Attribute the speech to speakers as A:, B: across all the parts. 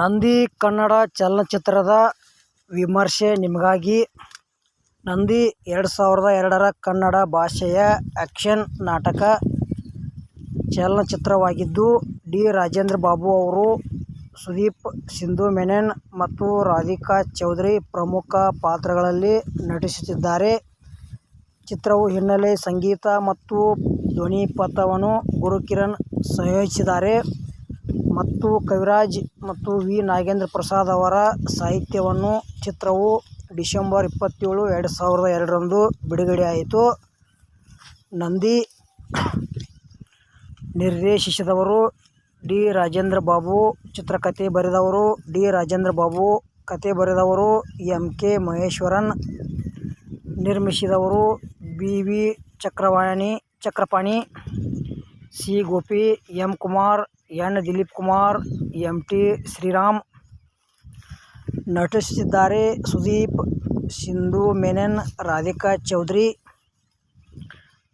A: ನಂದಿ ಕನ್ನಡ ಚಲನಚಿತ್ರದ ವಿಮರ್ಶೆ ನಿಮಗಾಗಿ ನಂದಿ ಎರಡು ಸಾವಿರದ ಎರಡರ ಕನ್ನಡ ಭಾಷೆಯ ಆ್ಯಕ್ಷನ್ ನಾಟಕ ಚಲನಚಿತ್ರವಾಗಿದ್ದು ಡಿ ರಾಜೇಂದ್ರ ಬಾಬು ಅವರು, ಸುದೀಪ್ ಸಿಂಧು ಮೆನನ್ ಮತ್ತು ರಾಧಿಕಾ ಚೌಧರಿ ಪ್ರಮುಖ ಪಾತ್ರಗಳಲ್ಲಿ ನಟಿಸುತ್ತಿದ್ದಾರೆ. ಚಿತ್ರವು ಹಿನ್ನೆಲೆ ಸಂಗೀತ ಮತ್ತು ಧ್ವನಿಪಥವನ್ನು ಗುರುಕಿರಣ್ ಸಂಯೋಜಿಸಿದ್ದಾರೆ. ಮತ್ತು ಕವಿರಾಜ್ ಮತ್ತು ವಿ. ನಾಗೇಂದ್ರ ಪ್ರಸಾದ್ ಅವರ ಸಾಹಿತ್ಯವನ್ನು ಚಿತ್ರವು ಡಿಸೆಂಬರ್ ಇಪ್ಪತ್ತೇಳು, ಎರಡು ಸಾವಿರದ ಎರಡರಂದು ಬಿಡುಗಡೆಯಾಯಿತು ನಂದಿ ನಿರ್ದೇಶಿಸಿದವರು ಡಿ. ರಾಜೇಂದ್ರ ಬಾಬು ಚಿತ್ರಕಥೆ ಬರೆದವರು ಡಿ. ರಾಜೇಂದ್ರ ಬಾಬು ಕತೆ ಬರೆದವರು M. K. Maheshwaran, ನಿರ್ಮಿಸಿದವರು B. V. Chakravani, Chakrapani, C. Gopi, M. Kumar N. Dileep Kumar, M. T. Sriram ನಟಿಸಿದ್ದಾರೆ ಸುದೀಪ್, ಸಿಂಧು, ಮೆನನ್, ರಾಧಿಕಾ ಚೌಧರಿ,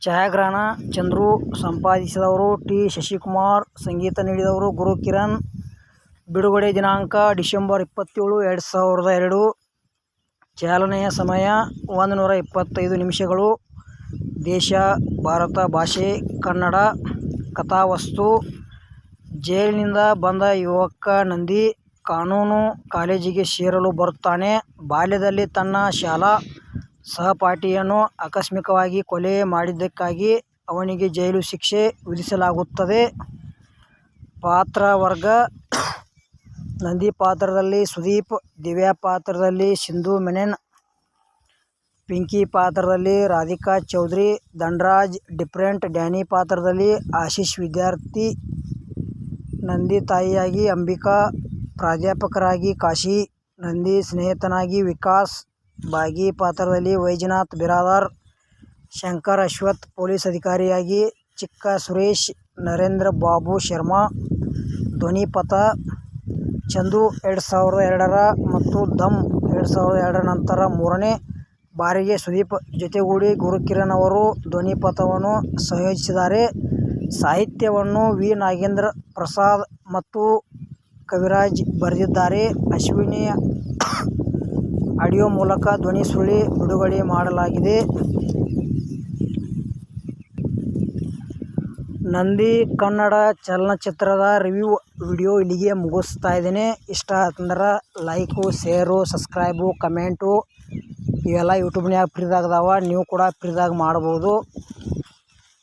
A: ಛಾಯಾಗ್ರಹಣ, ಚಂದ್ರು ಸಂಪಾದಿಸಿದವರು, ಟಿ. ಶಶಿಕುಮಾರ್ ಸಂಗೀತ ನೀಡಿದವರು, ಗುರು ಕಿರಣ್, ಬಿಡುಗಡೆ ದಿನಾಂಕ ಡಿಸೆಂಬರ್ ಇಪ್ಪತ್ತೇಳು, ಎರಡು ಸಾವಿರದ ಎರಡು. ಚಾಲನೆಯ ಸಮಯ ಒಂದು ನೂರ ಇಪ್ಪತ್ತೈದು ನಿಮಿಷಗಳು. ದೇಶ, ಭಾರತ ಭಾಷೆ, ಕನ್ನಡ ಕಥಾವಸ್ತು. ಜೈಲಿನಿಂದ ಬಂದ ಯುವಕ ನಂದಿ ಕಾನೂನು ಕಾಲೇಜಿಗೆ ಸೇರಲು ಬರುತ್ತಾನೆ. ಬಾಲ್ಯದಲ್ಲಿ ತನ್ನ ಶಾಲಾ ಸಹಪಾಠಿಯನ್ನು ಆಕಸ್ಮಿಕವಾಗಿ ಕೊಲೆ ಮಾಡಿದ್ದಕ್ಕಾಗಿ ಅವನಿಗೆ ಜೈಲು ಶಿಕ್ಷೆ ವಿಧಿಸಲಾಗುತ್ತದೆ. ಪಾತ್ರವರ್ಗ ನಂದಿ ಪಾತ್ರದಲ್ಲಿ ಸುದೀಪ್, ದಿವ್ಯಾ ಪಾತ್ರದಲ್ಲಿ ಸಿಂಧು ಮೆನನ್, ಪಿಂಕಿ ಪಾತ್ರದಲ್ಲಿ ರಾಧಿಕಾ ಚೌಧರಿ, ಧನ್ರಾಜ್ ಡಿಫ್ರೆಂಟ್, ಡ್ಯಾನಿ ಪಾತ್ರದಲ್ಲಿ ಆಶೀಶ್ ವಿದ್ಯಾರ್ಥಿ ನಂದಿ ತಾಯಿಯಾಗಿ ಅಂಬಿಕಾ, ಪ್ರಾಧ್ಯಾಪಕರಾಗಿ ಕಾಶಿ, ನಂದಿ ಸ್ನೇಹಿತನಾಗಿ ವಿಕಾಸ್, ಬಾಗಿ ಪಾತ್ರದಲ್ಲಿ ವೈಜನಾಥ್, ಬಿರಾದಾರ್, ಶಂಕರ್ ಅಶ್ವಥ್, ಪೊಲೀಸ್ ಅಧಿಕಾರಿಯಾಗಿ ಚಿಕ್ಕ ಸುರೇಶ್, ನರೇಂದ್ರ ಬಾಬು ಶರ್ಮಾ ಧ್ವನಿಪಥ ಚಂದು ಎರಡು ಸಾವಿರದ ಎರಡರ ಮತ್ತು ದಮ್ ಎರಡು ಸಾವಿರದ ಎರಡರ ನಂತರ ಮೂರನೇ ಬಾರಿಗೆ ಸುದೀಪ್ ಜೊತೆಗೂಡಿ ಗುರುಕಿರಣ್ ಅವರು ಧ್ವನಿಪಥವನ್ನು ಸಂಯೋಜಿಸಿದ್ದಾರೆ. ಸಾಹಿತ್ಯವನ್ನು ವಿ. ನಾಗೇಂದ್ರ ಪ್ರಸಾದ್ ಮತ್ತು ಕವಿರಾಜ್ ಬರೆದಿದ್ದಾರೆ. ಅಶ್ವಿನಿ ಆಡಿಯೋ ಮೂಲಕ ಧ್ವನಿ ಸುಳ್ಳಿ ಬಿಡುಗಡೆ ಮಾಡಲಾಗಿದೆ. ನಂದಿ ಕನ್ನಡ ಚಲನಚಿತ್ರದ ರಿವ್ಯೂ ವಿಡಿಯೋ ಇಲ್ಲಿಗೆ ಮುಗಿಸ್ತಾ ಇದ್ದೀನಿ. ಇಷ್ಟ ಅಂದ್ರೆ ಲೈಕು, ಶೇರು, ಸಬ್ಸ್ಕ್ರೈಬು, ಕಮೆಂಟು ಇವೆಲ್ಲ ಯೂಟ್ಯೂಬ್ನ್ಯಾಗ ಫ್ರೀದಾಗ ನೀವು ಕೂಡ ಫ್ರೀದಾಗ ಮಾಡ್ಬೋದು.